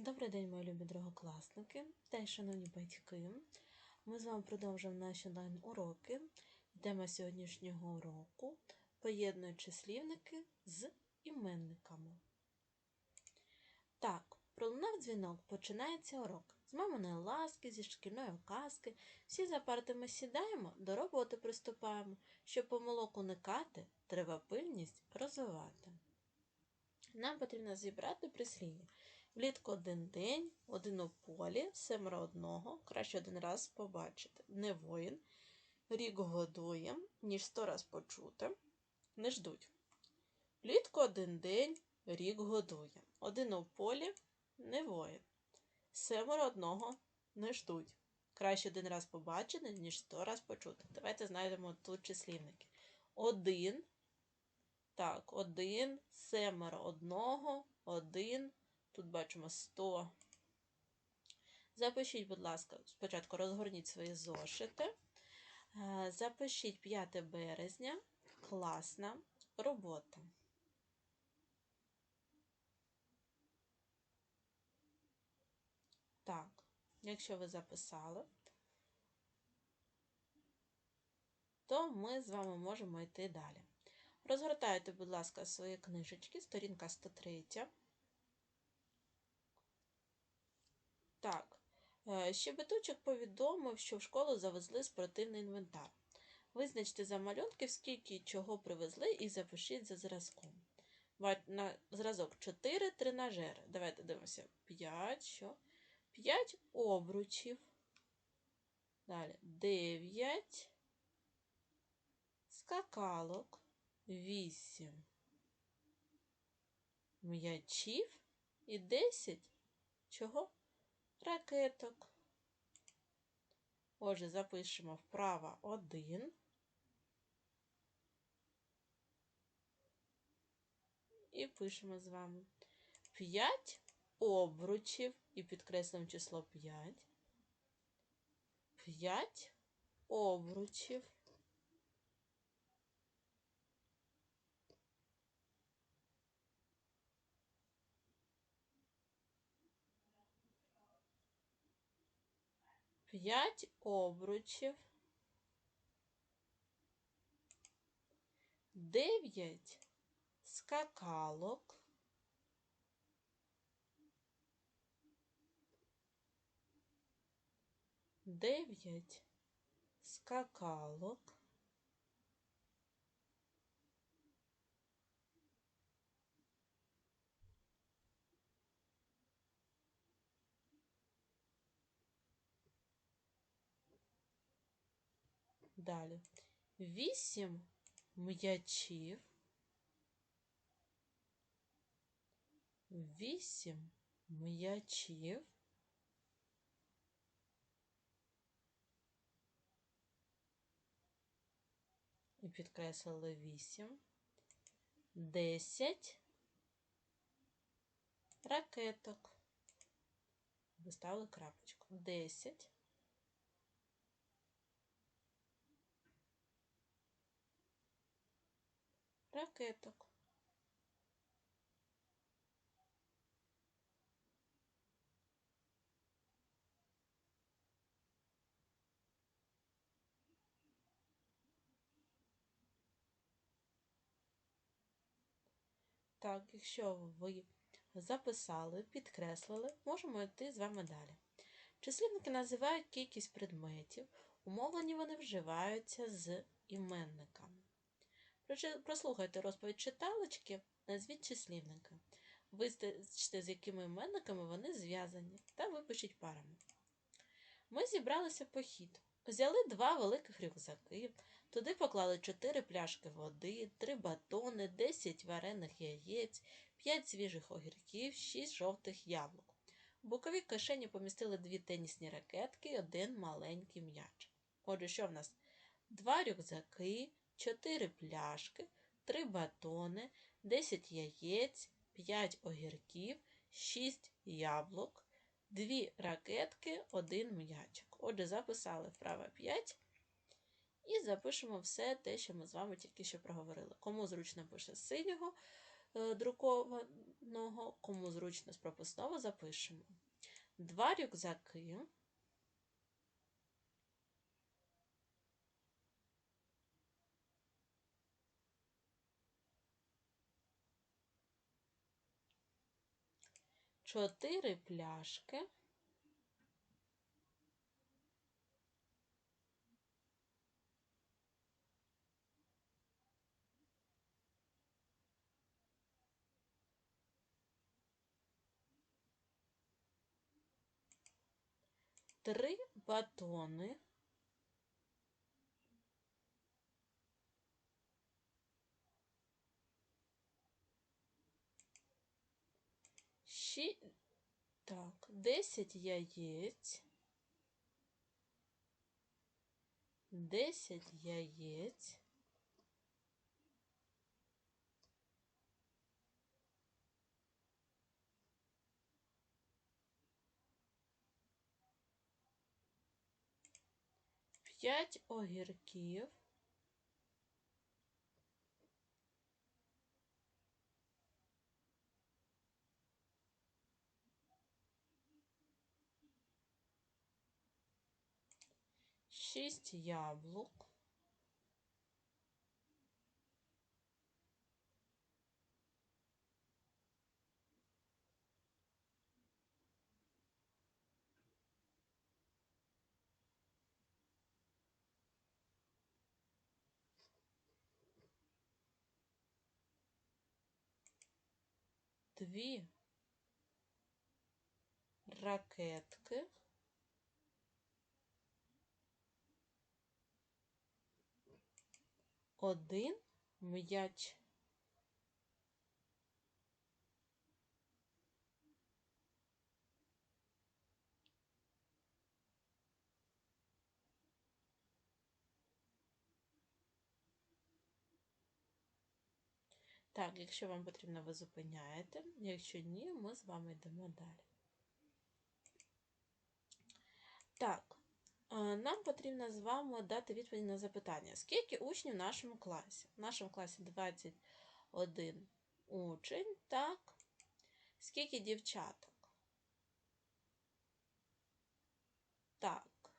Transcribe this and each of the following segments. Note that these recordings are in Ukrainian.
Добрий день, мої любі другокласники та й шановні батьки. Ми з вами продовжуємо наші онлайн-уроки. Тема сьогоднішнього уроку поєднує числівники з іменниками. Так, пролунав дзвінок, починається урок. З маминої ласки, зі шкільної казки. Всі за партами сідаємо, до роботи приступаємо. Щоб помилок уникати, треба пильність розвивати. Нам потрібно зібрати прислів'я. Влітку один день, один у полі, семеро одного, краще один раз побачити. Не воїн, рік годує, ніж сто раз почути, не ждуть. Влітку один день, рік годує. Один у полі, не воїн. Семеро одного не ждуть. Краще один раз побачити, ніж сто раз почути. Давайте знайдемо тут числівники. Один. Так, один, семеро одного, один. Тут бачимо 100. Запишіть, будь ласка, спочатку розгорніть свої зошити. Е, Запишіть 5 березня. Класна робота. Так, якщо ви записали, то ми з вами можемо йти далі. Розгортайте, будь ласка, свої книжечки, сторінка 103. Так, е, щебетучок повідомив, що в школу завезли спортивний інвентар. Визначте за малюнків, скільки чого привезли, і запишіть за зразком. На зразок 4 тренажери. Давайте дивимося. 5, що? 5 обручів. Далі 9 скакалок. 8 м'ячів і 10 чого? Ракеток. Отже, запишемо вправо 1. І пишемо з вами 5 обручів і підкреслюємо число 5. 5 обручів. П'ять обручів. Дев'ять скакалок. 9 скакалок. Далі. Вісім м'ячів. Вісім м'ячів. І підкреслили вісім. Десять ракеток. Виставили крапочку. Десять. Ракеток. Так, якщо ви записали, підкреслили, можемо йти з вами далі. Числівники називають кількість предметів, умовлені вони вживаються з іменниками. Прослухайте розповідь читалочки, назвіть числівники. Визначте, з якими іменниками вони зв'язані, та випишіть парами. Ми зібралися в похід. Взяли два великих рюкзаки, туди поклали 4 пляшки води, 3 батони, 10 варених яєць, 5 свіжих огірків, 6 жовтих яблук. В боковій кишені помістили дві тенісні ракетки і один маленький м'яч. Отже, що в нас? Два рюкзаки, 4 пляшки, 3 батони, 10 яєць, 5 огірків, 6 яблук, 2 ракетки, 1 м'ячик. Отже, записали вправо 5 і запишемо все те, що ми з вами тільки що проговорили. Кому зручно пише з синього е, друкованого, кому зручно з прописного запишемо. Два рюкзаки. Чотири пляшки. Три батони. Ші... Так, 10 яєць. 10 яєць. П'ять огірків. Шість яблук. Дві ракетки. Один м'яч. Так, якщо вам потрібно, ви зупиняєте. Якщо ні, ми з вами йдемо далі. Так, нам потрібно з вами дати відповідь на запитання. Скільки учнів в нашому класі? В нашому класі 21 учень, так. Скільки дівчаток? Так,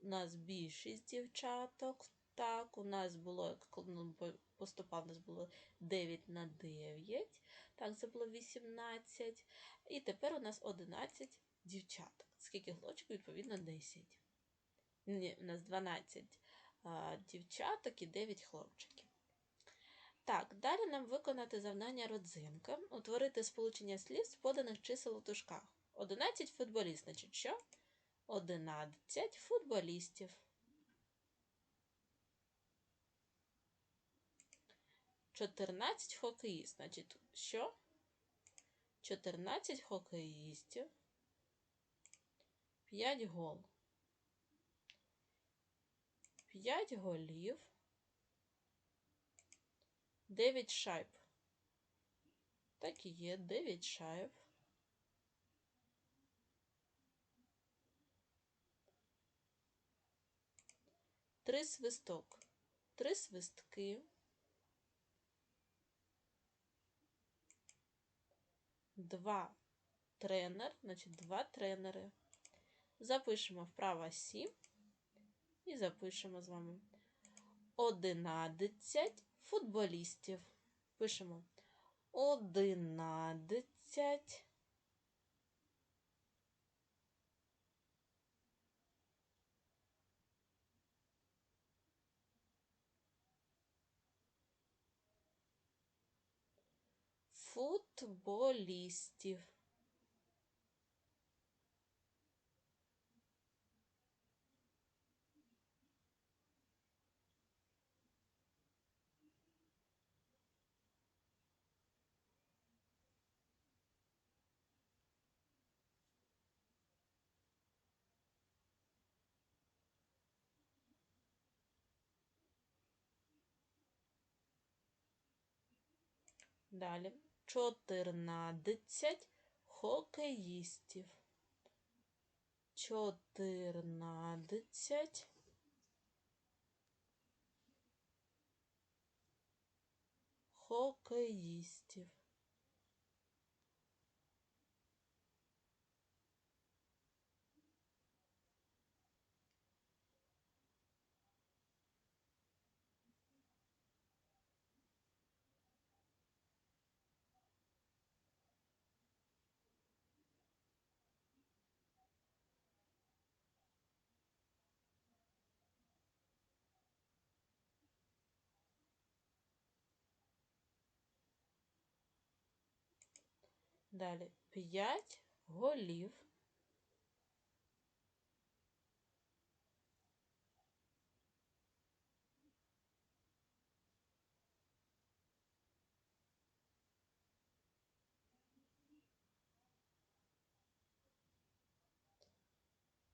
у нас більшість дівчаток. Так, у нас було, коли ну, поступав, у нас було 9 на 9. Так, це було 18. І тепер у нас 11 дівчаток. Скільки хлопчиків, відповідно, 10. Ні, у нас 12 а, дівчаток і 9 хлопчиків. Так, далі нам виконати завдання родзинка. Утворити сполучення слів з поданих чисел у тушках. 11 футболіст, значить що? 11 футболістів. 14 хокеїст. Значить, що? 14 хокеїстів. 5 гол. 5 голів. 9 шайб. Так і є 9 шайб. Три свисток. Три свистки. Два тренер, значить два тренери. Запишемо вправо 7 і запишемо з вами 11 футболістів. Пишемо 11 футболістів. Далі 14 хокеїстів. 14 хокеїстів. Далі 5 голів.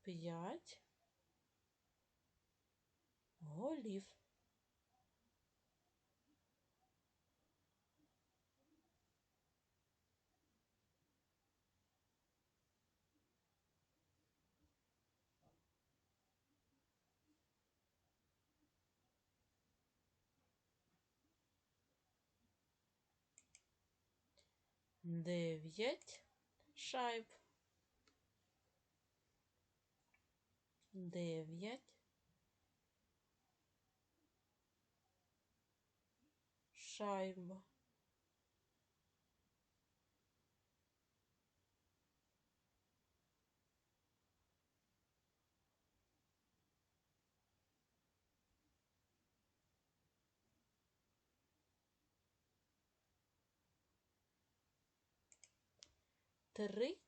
П'ять голів. Дев'ять шайб. Дев'ять шайб. Три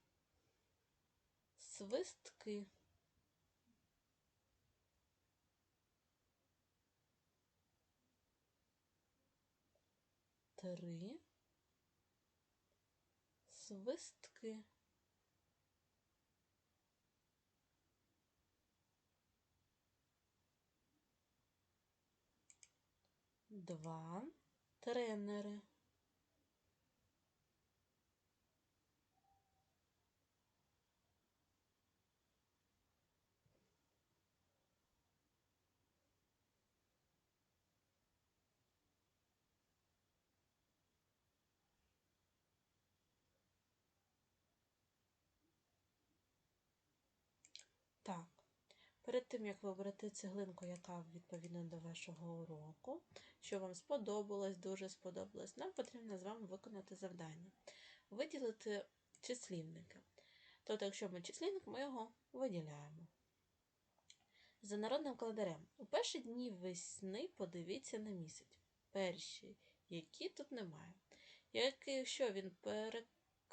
свистки. Три свистки. Два тренери. Так, перед тим, як вибрати цеглинку, яка відповідна до вашого уроку, що вам сподобалось, дуже сподобалось, нам потрібно з вами виконати завдання. Виділити числівники. Тобто, якщо ми числівник, ми його виділяємо. За народним календарем. У перші дні весни подивіться на місяць. Перші, які тут немає. Якщо він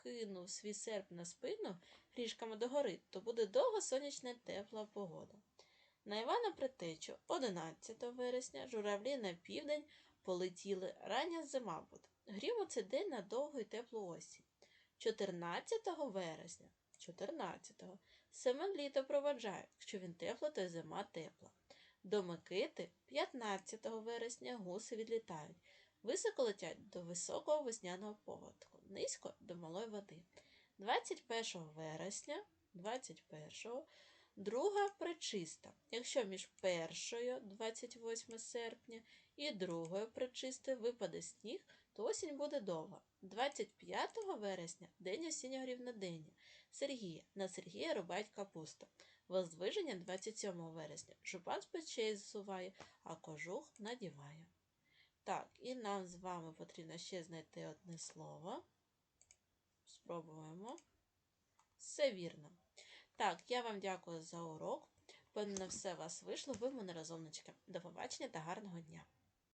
перекинув свій серп на спину ріжками догори, то буде довга сонячна тепла погода. На Івана Притечу 11 вересня журавлі на південь полетіли рання зима буде. Грім у цей день на довгу і теплу осінь. 14 вересня, 14-го, Семен літо проваджає, якщо він тепло, то й зима тепла. До Микити 15 вересня гуси відлітають. Високо летять до високого весняного поводку, низько до малої води. 21 вересня, 21-го, друга причиста. Якщо між першою, 28 серпня, і другою причистою випаде сніг, то осінь буде довга. 25 вересня день осіннього рівнодення. Сергія. На Сергія рубають капусту. Воздвиження 27 вересня. Жупан з печей зсуває, а кожух надіває. Так, і нам з вами потрібно ще знайти одне слово. Спробуємо. Все вірно. Так, я вам дякую за урок. Певно, все у вас вийшло. Ви в мене розумнички. До побачення та гарного дня!